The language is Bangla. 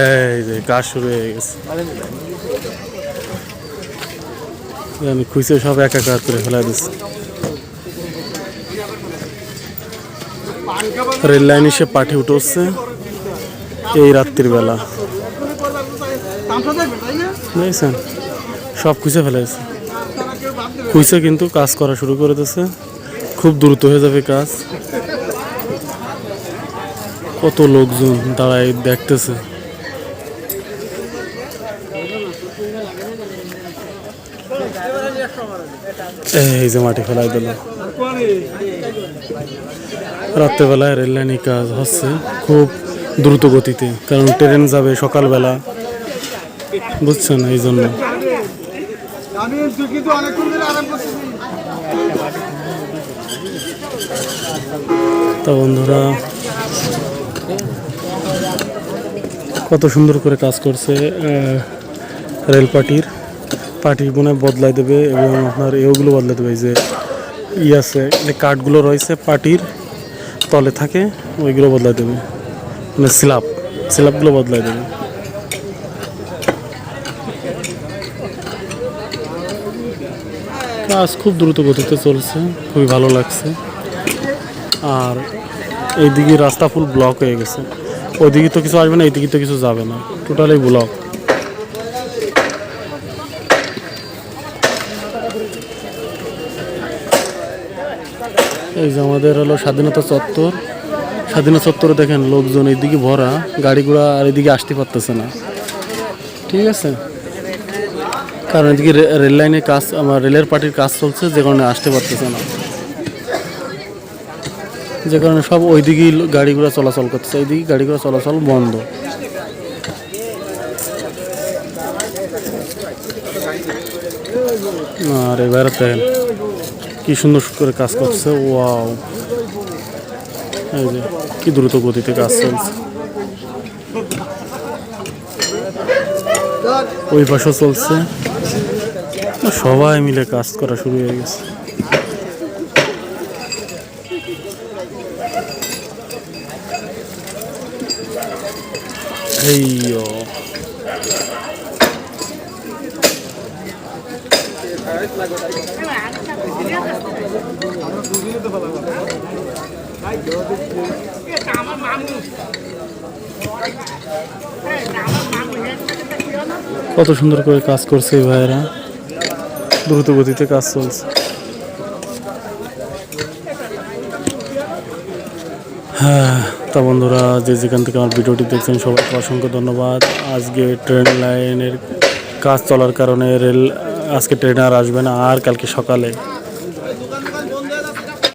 এই যে, কাজ শুরু হয়ে গেছে। আমি খুঁজে সব এক একা করে ফেলা দিচ্ছে রেল লাইন এসে পাঠি উঠছে এই রাত্রির বেলা। বুঝেছেন? সব খুঁজে ফেলেছে খুঁজে কিন্তু কাজ করা শুরু করে দিয়েছে খুব দ্রুত হয়ে যাবে কাজ। কত লোকজন দাঁড়ায় দেখতেছে। এই যে মাটি ফেলাই দিল। রাত্রেবেলায় রেল লাইনে কাজ হচ্ছে খুব দ্রুত গতিতে কারণ ট্রেন যাবে সকালবেলা বুঝছেন এই জন্য। তা বন্ধুরা কত সুন্দর করে কাজ করছে আহ, পার্টির মনে বদলাই দেবে এবং আপনার এগুলো বদলাই দেবে। যে ই আছে যে কাঠগুলো রয়েছে পার্টির, তলে থাকে, ওইগুলো বদলাই দেবে। মানে স্ল্যাব স্ল্যাবগুলো বদলাই দেবে। কাজ খুব দ্রুত গতিতে চলছে, খুবই ভালো লাগছে। আর এইদিকে রাস্তা ফুল ব্লক হয়ে গেছে। ওইদিকে তো কিছু আসবে না, এইদিকে তো কিছু যাবে না। টোটালি ব্লক এই যে আমাদের হলো স্বাধীনতা চত্বর। স্বাধীনতা চত্বরে দেখেন লোকজন এইদিকে ভরা গাড়ি ঘোড়া আর এদিকে আসতে পারতেছে না। ঠিক আছে? কারণ এদিকে রেল লাইনে কাজ, আমার রেলের পার্টির কাজ চলছে, যে কারণে আসতে পারতেছে না। যে কারণে সব ওইদিকেই গাড়িগুলো চলাচল করতেছে। এইদিকে গাড়িগুলো চলাচল বন্ধ। আর এবার দেখেন। কি সুন্দর করে কাজ করছে, ওয়াও। যে, কি দ্রুত গতিতে কাজ চলছে। ওই পাশেও চলছে। সবাই মিলে কাজ করা শুরু হয়ে গেছে। এই কত সুন্দর করে কাজ করছে এই ভাইয়েরা। দ্রুত গতিতে কাজ চলছে। হ্যাঁ তা বন্ধুরা, যে যেখান থেকে আমার ভিডিওটি দেখছেন, সবাইকে অসংখ্য ধন্যবাদ। আজকে ট্রেন লাইনের কাজ চলার কারণে রেল আজকে ট্রেনার আসবে না আর কালকে সকালে।